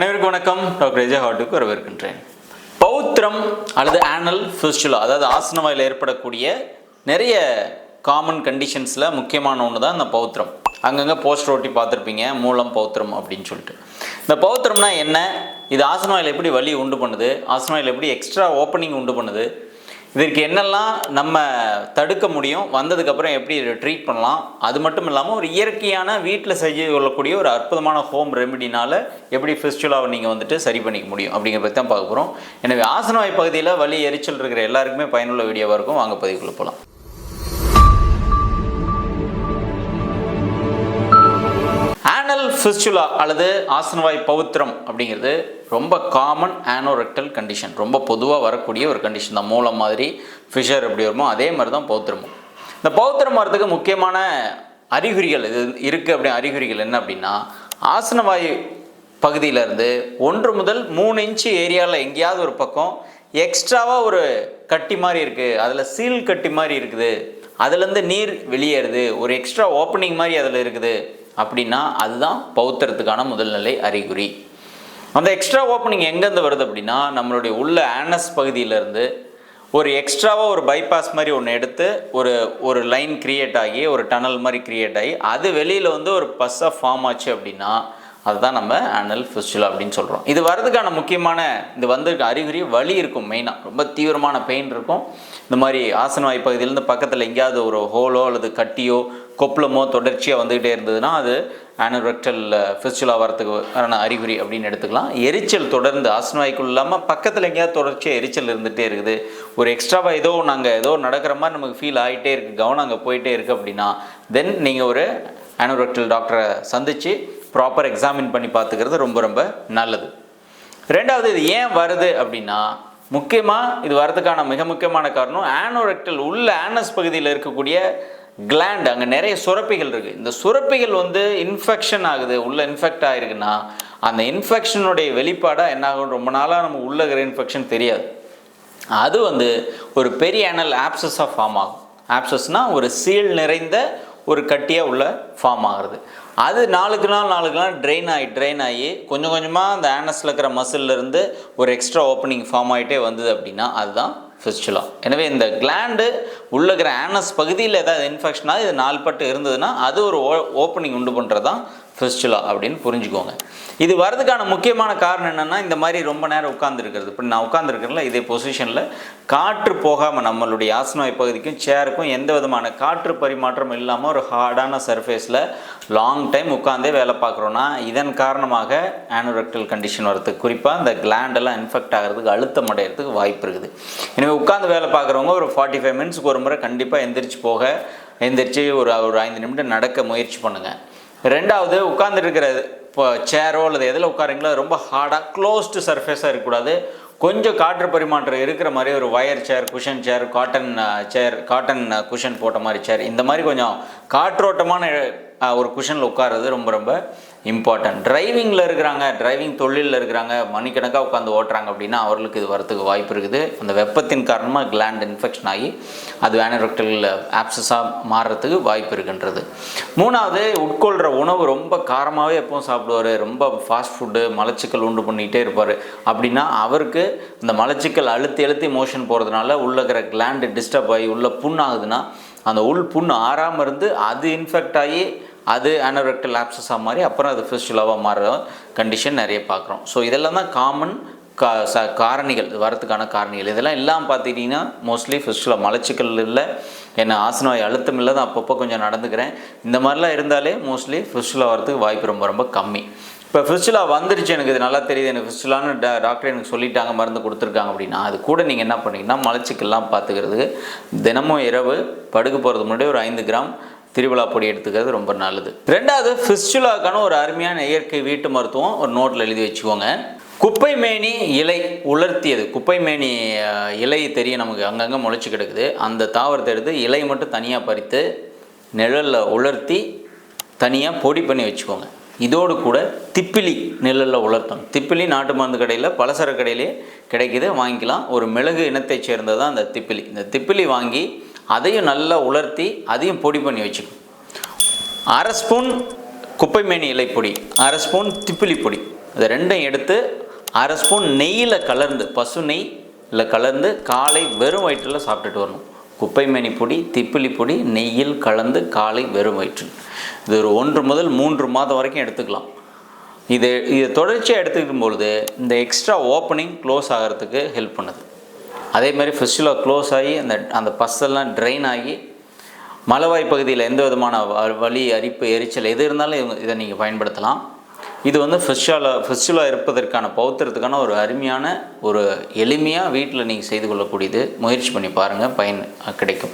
அனைவருக்கும் வணக்கம். டாக்டர் விஜய் ஹாட்டுக்கு வரவேற்கின்றேன். பௌத்திரம் அல்லது ஆனல் ஃபிஸ்டுலா அதாவது ஆசனவாயில் ஏற்படக்கூடிய நிறைய காமன் கண்டிஷன்ஸில் முக்கியமான ஒன்று தான் இந்த பௌத்திரம். அங்கங்கே போஸ்டர் ஒட்டி பார்த்துருப்பீங்க மூலம் பௌத்திரம் அப்படின்னு சொல்லிட்டு. இந்த பௌத்திரம்னா என்ன? இது ஆசனவாயில் எப்படி வலி உண்டு பண்ணுது? ஆசனவாயில் எப்படி எக்ஸ்ட்ரா ஓப்பனிங் உண்டு பண்ணுது? இதற்கு என்னெல்லாம் நம்ம தடுக்க முடியும் வந்ததுக்கப்புறம் எப்படி இதை ட்ரீட் பண்ணலாம் அது மட்டும் இல்லாமல் ஒரு இயற்கையான வீட்டில் செய்ய கொள்ளக்கூடிய ஒரு அற்புதமான ஹோம் ரெமிடினால் எப்படி ஃபிஸ்டுலாவை நீங்கள் வந்துட்டு சரி பண்ணிக்க முடியும் அப்படிங்கிற பற்றி தான் பார்க்க போகிறோம் எனவே ஆசனவாய் பகுதியில் வலி எரிச்சல் இருக்கிற எல்லாருக்குமே பயனுள்ள வீடியோவாக இருக்கும். வாங்க பதிவுக்குள்ளே போகலாம் ஆனல் ஃபிஸ்டுலா அல்லது ஆசனவாய் பௌத்திரம் அப்படிங்கிறது ரொம்ப காமன் ஆனோரெக்டல் கண்டிஷன் ரொம்ப பொதுவாக வரக்கூடிய ஒரு கண்டிஷன் தான். மூலம் மாதிரி ஃபிஷர் எப்படி வருமோ அதே மாதிரி தான் பௌத்திரமும் இந்த பௌத்திரம் வரதுக்கு முக்கியமான அறிகுறிகள் இது இருக்குது அப்படி அறிகுறிகள் என்ன அப்படின்னா ஆசனவாய் பகுதியிலேருந்து ஒன்று முதல் மூணு இன்ச்சு ஏரியாவில் எங்கேயாவது ஒரு பக்கம் எக்ஸ்ட்ராவாக ஒரு கட்டி மாதிரி இருக்குது அதில் சீல் கட்டி மாதிரி இருக்குது. அதுலேருந்து நீர் வெளியேறுது. ஒரு எக்ஸ்ட்ரா ஓப்பனிங் மாதிரி அதில் இருக்குது. அப்படின்னா அதுதான் பௌத்தரத்துக்கான முதல்நிலை அறிகுறி. அந்த எக்ஸ்ட்ரா ஓப்பனிங் எங்கேருந்து வருது அப்படின்னா நம்மளுடைய உள்ள ஆனஸ் பகுதியிலேருந்து ஒரு எக்ஸ்ட்ராவாக ஒரு பைபாஸ் மாதிரி ஒன்று எடுத்து ஒரு ஒரு லைன் கிரியேட் ஆகி ஒரு டனல் மாதிரி கிரியேட் ஆகி அது வெளியில் வந்து ஒரு பஸ்ஸாக ஃபார்ம் ஆச்சு அப்படின்னா அதுதான் நம்ம ஆனல் ஃபிஸ்டுலா அப்படின்னு சொல்கிறோம் இது வர்றதுக்கான முக்கியமான இது வந்திருக்க அறிகுறி வலி இருக்கும் மெயினாக ரொம்ப தீவிரமான பெயின் இருக்கும். இந்த மாதிரி ஆசனவாய் பகுதியிலேருந்து பக்கத்தில் எங்கேயாவது ஒரு ஹோலோ அல்லது கட்டியோ கொப்பளமோ தொடர்ச்சியாக வந்துக்கிட்டே இருந்ததுன்னா அது ஆனோரெக்டல் ஃபிஸ்டுலா வரத்துக்கு அறிகுறி அப்படின்னு எடுத்துக்கலாம். எரிச்சல் தொடர்ந்து ஆசனவாய்க்குள் இல்லாமல் பக்கத்தில் எங்கேயாவது தொடர்ச்சியாக எரிச்சல் இருந்துகிட்டே இருக்குது. ஒரு எக்ஸ்ட்ராவாக ஏதோ நாங்கள் ஏதோ நடக்கிற மாதிரி நமக்கு ஃபீல் ஆகிட்டே இருக்குது கவனம் அங்கே போயிட்டே இருக்குது அப்படின்னா தென் நீங்கள் ஒரு ஆனோரெக்டல் டாக்டரை சந்தித்து ப்ராப்பர் எக்ஸாமின் பண்ணி பார்த்துக்கிறது ரொம்ப ரொம்ப நல்லது. ரெண்டாவது இது ஏன் வருது அப்படின்னா முக்கியமாக இது வரதுக்கான மிக முக்கியமான காரணம் ஆனோரெக்டல் உள்ள ஆனஸ் பகுதியில் இருக்கக்கூடிய கிளாண்ட் அங்கே நிறைய சுரப்பிகள் இருக்குது இந்த சுரப்பிகள் வந்து இன்ஃபெக்ஷன் ஆகுது உள்ள இன்ஃபெக்ட் ஆகிருக்குன்னா அந்த இன்ஃபெக்ஷனுடைய வெளிப்பாடாக என்ன ஆகும் ரொம்ப நாளாக நம்ம உள்ளகிற இருக்கிற இன்ஃபெக்ஷன் தெரியாது. அது வந்து ஒரு பெரிய ஆனல் ஆப்சஸாக ஃபார்ம் ஆகும். ஆப்சஸ்னால் ஒரு சீல் நிறைந்த ஒரு கட்டியாக உள்ள ஃபார்ம் ஆகிறது. அது நாளுக்கு நாள் நாளுக்கு நாள் ட்ரெயின் ஆகி ட்ரெயின் ஆகி கொஞ்சம் கொஞ்சமாக அந்த ஆனஸில் இருக்கிற மசில்லேருந்து இருந்து ஒரு எக்ஸ்ட்ரா ஓப்பனிங் ஃபார்ம் ஆகிட்டே வந்தது அப்படின்னா அதுதான் ஃபிஸ்டுலா எனவே இந்த கிளாண்டு உள்ளே இருக்கிற ஆனஸ் பகுதியில் ஏதாவது இன்ஃபெக்ஷனாக இது நாள்பட்டு இருந்ததுன்னா அது ஒரு ஓ ஓப்பனிங் உண்டு பண்ணுறது தான் ஃபிஸ்டுலா அப்படின்னு புரிஞ்சுக்கோங்க. இது வரதுக்கான முக்கியமான காரணம் என்னென்னா இந்த மாதிரி ரொம்ப நேரம் உட்காந்துருக்கிறது இப்போ நான் உட்காந்துருக்கிறேன்ல இதே பொசிஷனில் காற்று போகாமல் நம்மளுடைய ஆசனவாய் பகுதிக்கும் சேருக்கும் எந்த விதமான காற்று பரிமாற்றம் இல்லாமல் ஒரு ஹார்டான சர்ஃபேஸில் லாங் டைம் உட்காந்தே வேலை பார்க்குறோன்னா இதன் காரணமாக ஆனோரெக்டல் கண்டிஷன் வரதுக்கு குறிப்பாக இந்த கிளாண்டெல்லாம் இன்ஃபெக்ட் ஆகிறதுக்கு அழுத்தம் அடைகிறதுக்கு வாய்ப்பு இருக்குது. எனவே உட்காந்து வேலை பார்க்குறவங்க ஒரு ஃபார்ட்டி ஃபைவ் மினிட்ஸ்க்கு ஒரு முறை கண்டிப்பாக எந்திரிச்சு போக எந்திரிச்சு ஒரு ஒரு ஐந்து நிமிடம் நடக்க முயற்சி பண்ணுங்கள் ரெண்டாவது உட்காந்துருக்கிற இப்போ சேரோ அல்லது எதில் உட்காருங்களோ ரொம்ப ஹார்டாக க்ளோஸ்டு சர்ஃபேஸாக இருக்கக்கூடாது. கொஞ்சம் காற்று பரிமாற்றம் இருக்கிற மாதிரி ஒரு wire chair cushion chair cotton chair cotton cushion போட்ட மாதிரி சேர் இந்த மாதிரி கொஞ்சம் காற்றோட்டமான ஒரு குஷனில் உட்கார்றது ரொம்ப ரொம்ப இம்பார்ட்டன்ட் டிரைவிங்கில் இருக்கிறாங்க டிரைவிங் தொழிலில் இருக்கிறாங்க மணிக்கணக்காக உட்காந்து ஓட்டுறாங்க அப்படின்னா அவர்களுக்கு இது வரத்துக்கு வாய்ப்பு இருக்குது. அந்த வெப்பத்தின் காரணமாக கிளாண்ட் இன்ஃபெக்ஷன் ஆகி அது ஆனரெக்டல் ஆப்சஸாக மாறுறதுக்கு வாய்ப்பு இருக்கின்றது. மூணாவது உட்கொள்கிற உணவு ரொம்ப காரமாகவே எப்பவும் சாப்பிடுவார். ரொம்ப ஃபாஸ்ட் ஃபுட்டு மலச்சிக்கல் உண்டு பண்ணிகிட்டே இருப்பார். அப்படின்னா அவருக்கு இந்த மலச்சிக்கல் அழுத்தி அழுத்தி மோஷன் போகிறதுனால உள்ள இருக்கிற கிளாண்டு டிஸ்டர்ப் ஆகி உள்ள புண்ணாகுதுன்னா அந்த உள் புண் ஆறாமல் இருந்து அது இன்ஃபெக்ட் ஆகி அது அனரெக்டல் ஆப்சஸாக மாறி அப்புறம் அது ஃபிஸ்டுலாவாக மாறுற கண்டிஷன் நிறைய பார்க்குறோம். ஸோ இதெல்லாம் தான் காமன் கா ச காரணிகள். வரத்துக்கான காரணிகள். இதெல்லாம் எல்லாம் பார்த்துக்கிட்டிங்கன்னா மோஸ்ட்லி ஃபிஸ்டுலா மலச்சிக்கல் இல்லை. என்ன ஆசனவாய் அழுத்தம் இல்லை தான் அப்பப்போ கொஞ்சம் நடந்துக்கிறேன். இந்த மாதிரிலாம் இருந்தாலே மோஸ்ட்லி ஃபிஸ்டுலா வரதுக்கு வாய்ப்பு ரொம்ப ரொம்ப கம்மி. இப்போ ஃபிஸ்டுலா வந்துருச்சு. எனக்கு இது நல்லா தெரியுது. எனக்கு ஃபிஸ்டுலான்னு டா டாக்டர் எனக்கு சொல்லிட்டாங்க மருந்து கொடுத்துருக்காங்க அப்படின்னா அது கூட நீங்கள் என்ன பண்ணீங்கன்னா மலச்சிக்கல்லாம் பார்த்துக்கிறதுக்கு தினமும் இரவு படுக்க போகிறது முன்னாடி ஒரு ஐந்து கிராம் திருவிழா பொடி எடுத்துக்கிறது ரொம்ப நல்லது. ரெண்டாவது ஃபிஸ்டுலாக்கான ஒரு அருமையான இயற்கை வீட்டு மருத்துவம் ஒரு நோட்டில் எழுதி வச்சுக்கோங்க. குப்பை மேனி இலை உலர்த்தியது. குப்பை மேனி இலை தெரியும் நமக்கு அங்கங்கே முளைச்சி கிடக்குது. அந்த தாவரத்தை எடுத்து இலை மட்டும் தனியாக பறித்து நிழலில் உலர்த்தி தனியாக பொடி பண்ணி வச்சுக்கோங்க. இதோடு கூட திப்பிலி நிழலில் உலர்த்தணும். திப்பிலி நாட்டு மருந்து கடையில் பலசர கடையிலே கிடைக்குது. வாங்கிக்கலாம். ஒரு மிளகு இனத்தைச் சேர்ந்தது தான் அந்த திப்பிலி. இந்த திப்பிலி வாங்கி அதையும் நல்லா உலர்த்தி அதையும் பொடி பண்ணி வச்சுக்கணும். அரை ஸ்பூன் குப்பைமேனி இலைப்பொடி அரை ஸ்பூன் திப்பிலி பொடி. இது ரெண்டையும் எடுத்து அரை ஸ்பூன் நெய்யில் கலந்து பசு நெய் இல்லை கலந்து காலை வெறும் வயிற்றில் சாப்பிட்டுட்டு வரணும். குப்பைமேனி பொடி திப்பிலி பொடி நெய்யில் கலந்து காலை வெறும் வயிற்றில் இது ஒரு ஒன்று முதல் மூன்று மாதம் வரைக்கும் எடுத்துக்கலாம். இது இது தொடர்ச்சியாக எடுத்துக்கும் பொழுது இந்த எக்ஸ்ட்ரா ஓப்பனிங் க்ளோஸ் ஆகிறதுக்கு ஹெல்ப் பண்ணுது. அதே மாதிரி ஃபிஸ்டில் க்ளோஸ் ஆகி அந்த அந்த பஸ்ஸெல்லாம் ட்ரெயின் ஆகி மலவாய் பகுதியில் எந்த விதமான வ- வலி அரிப்பு எரிச்சல் எது இருந்தாலும் இதை நீங்கள் பயன்படுத்தலாம். இது வந்து ஃபிஸ்டால ஃபிஸ்டுலா இருப்பதற்கான பௌத்திரத்துக்கான ஒரு அருமையான ஒரு எளிமையாக வீட்டில் நீங்கள் செய்து கொள்ளக்கூடியது. முயற்சி பண்ணி பாருங்கள் பயன் கிடைக்கும்.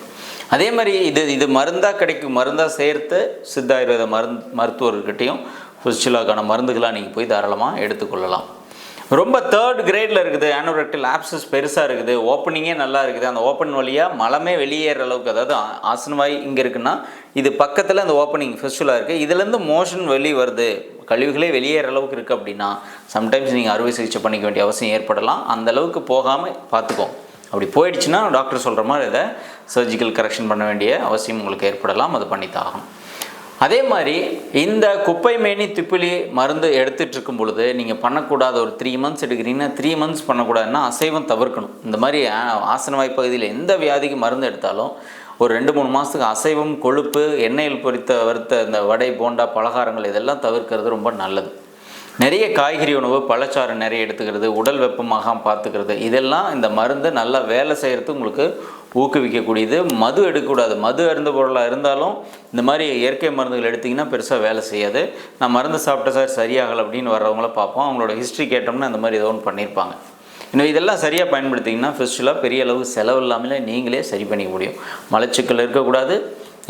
அதே மாதிரி இது இது மருந்தாக கிடைக்கும் மருந்தாக சேர்த்து சித்த ஆயுர்வேத மருந்து மருத்துவர்கிட்டையும் ஃபிஸ்டுலாக்கான மருந்துகளாக நீங்கள் போய் தாராளமாக எடுத்துக்கொள்ளலாம். ரொம்ப தேர்ட் கிரேடில் இருக்குது ஆனோரெக்டல் ஆப்சஸ் பெருசாக இருக்குது ஓப்பனிங்கே நல்லா இருக்குது. அந்த ஓப்பன் வழியாக மலமே வெளியேற அளவுக்கு அதாவது ஆசனவாய் இங்கே இருக்குன்னா இது பக்கத்தில் அந்த ஓப்பனிங் ஃபெஸ்டிவலாக இருக்குது இதுலேருந்து மோஷன் வெளியே வருது. கழிவுகளே வெளியேற அளவுக்கு இருக்குது அப்படின்னா சம்டைம்ஸ் நீங்கள் அறுவை சிகிச்சை பண்ணிக்க வேண்டிய அவசியம் ஏற்படலாம். அந்த அளவுக்கு போகாமல் பார்த்துக்கோம் அப்படி போயிடுச்சுன்னா டாக்டர் சொல்கிற மாதிரி இதை சர்ஜிக்கல் கரெக்ஷன் பண்ண வேண்டிய அவசியம் உங்களுக்கு ஏற்படலாம். அது பண்ணித்தாகும் அதே மாதிரி இந்த குப்பை மேனி திப்பிலி மருந்து எடுத்துட்டு இருக்கும் பொழுது நீங்கள் பண்ணக்கூடாத ஒரு த்ரீ மந்த்ஸ் எடுக்கிறீங்கன்னா த்ரீ மந்த்ஸ் பண்ணக்கூடாதுன்னா அசைவம் தவிர்க்கணும். இந்த மாதிரி ஆசன ஆசனவாய் பகுதியில் எந்த வியாதிக்கு மருந்து எடுத்தாலும் ஒரு ரெண்டு மூணு மாதத்துக்கு அசைவம் கொழுப்பு எண்ணெயில் பொரித்த வறுத்த இந்த வடை போண்டா பலகாரங்கள் இதெல்லாம் தவிர்க்கிறது ரொம்ப நல்லது. நிறைய காய்கறி உணவு பழச்சாறு நிறைய எடுத்துக்கிறது உடல் வெப்பமாக பார்த்துக்கிறது. இதெல்லாம் இந்த மருந்து நல்லா வேலை செய்கிறது உங்களுக்கு ஊக்குவிக்கக்கூடியது. மது எடுக்கக்கூடாது. மது அருந்த பொருளாக இருந்தாலும் இந்த மாதிரி இயற்கை மருந்துகள் எடுத்திங்கன்னா பெருசாக வேலை செய்யாது. நான் மருந்து சாப்பிட்ட சார் சரியாகலை அப்படின்னு வர்றவங்கள பார்ப்போம். அவங்களோட ஹிஸ்ட்ரி கேட்டோம்னா இந்த மாதிரி ஏதோ ஒன்று பண்ணியிருப்பாங்க. இன்னும் இதெல்லாம் சரியாக பயன்படுத்திங்கன்னா ஃபிஸ்டுலாக பெரிய அளவு செலவு இல்லாமலே நீங்களே சரி பண்ணிக்க முடியும். மலச்சிக்கல் இருக்கக்கூடாது.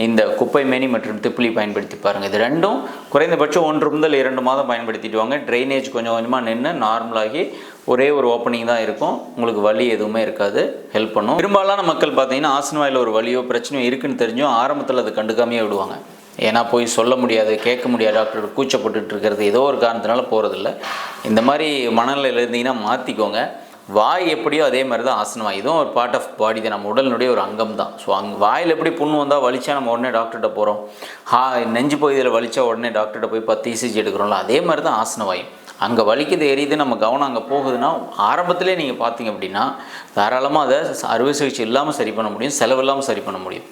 இந்த குப்பை மேனி மற்றும் திப்பிலி பயன்படுத்தி பாருங்கள் இது ரெண்டும் குறைந்தபட்சம் ஒன்று முதல் இரண்டு மாதம் பயன்படுத்திட்டு வாங்க. ட்ரைனேஜ் கொஞ்சம் கொஞ்சமாக நின்று நார்மலாகி ஒரே ஒரு ஓப்பனிங் தான் இருக்கும். உங்களுக்கு வலி எதுவுமே இருக்காது. ஹெல்ப் பண்ணும். பெரும்பாலான மக்கள் பார்த்தீங்கன்னா ஆசனவாயில் ஒரு வலியோ பிரச்சனையோ இருக்குன்னு தெரிஞ்சும் ஆரம்பத்தில் அதை கண்டுக்காமையே விடுவாங்க. ஏன்னா போய் சொல்ல முடியாது கேட்க முடியாது டாக்டர் கூச்சப்பட்டுட்டு இருக்கிறது ஏதோ ஒரு காரணத்தினால போகிறதில்ல இந்த மாதிரி மனநிலையில் இருந்தீங்கன்னா மாற்றிக்கோங்க வாய் எப்படியோ அதே மாதிரி தான் ஆசனம். இதுவும் ஒரு பார்ட் ஆஃப் பாடி தான். நம்ம உடலினுடைய ஒரு அங்கம் தான் ஸோ அங்கே வாயில் எப்படி புண்ணு வந்தால் வலிச்சா நம்ம உடனே டாக்டர்கிட்ட போகிறோம் ஹா நெஞ்சு பகுதியில் வலிச்சா உடனே டாக்டர்கிட்ட போய் பத்து இசிஜி எடுக்கிறோம்ல அதே மாதிரி தான் ஆசனவாயும் அங்கே வலிக்குது எரியுது நம்ம கவனம் அங்கே போகுதுன்னா ஆரம்பத்திலே நீங்கள் பார்த்தீங்க அப்படின்னா தாராளமாக அதை அறுவை சிகிச்சை இல்லாமல் சரி பண்ண முடியும் செலவு இல்லாமல் சரி பண்ண முடியும்.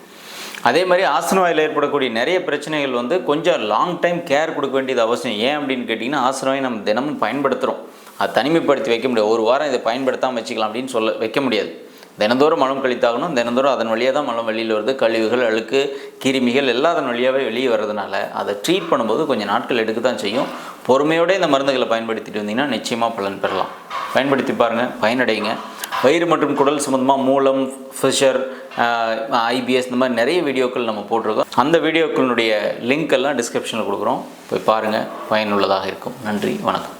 அதே மாதிரி ஆசனவாயில் ஏற்படக்கூடிய நிறைய பிரச்சனைகள் வந்து கொஞ்சம் லாங் டைம் கேர் கொடுக்க வேண்டியது அவசியம். ஏன் அப்படின்னு கேட்டிங்கன்னா ஆசனவாய் நம்ம தினமும் பயன்படுத்துகிறோம் அது தனிமைப்படுத்தி வைக்க முடியாது. ஒரு வாரம் இதை பயன்படுத்தாமல் வச்சுக்கலாம் அப்படின்னு சொல்ல வைக்க முடியாது. தினந்தோறும் மலம் கழித்தாகணும். தினந்தோறும் அதன் வழியாக தான் மலம் வெளியில் வருது. கழிவுகள் அழுக்கு கிருமிகள் எல்லாம் அதன் வழியாகவே வெளியே வர்றதுனால அதை ட்ரீட் பண்ணும்போது கொஞ்சம் நாட்கள் எடுக்க தான் செய்யும். பொறுமையோடு இந்த மருந்துகளை பயன்படுத்திட்டு வந்தீங்கன்னா நிச்சயமாக பலன் பெறலாம். பயன்படுத்தி பாருங்கள் பயனடைங்க வயிறு மற்றும் குடல் சம்மந்தமாக மூலம் ஃபிஷர் ஐபிஎஸ் இந்த மாதிரி நிறைய வீடியோக்கள் நம்ம போட்டிருக்கோம். அந்த வீடியோக்களுடைய லிங்க் எல்லாம் டிஸ்கிரிப்ஷனில் கொடுக்குறோம். போய் பாருங்கள் பயனுள்ளதாக இருக்கும். நன்றி வணக்கம்.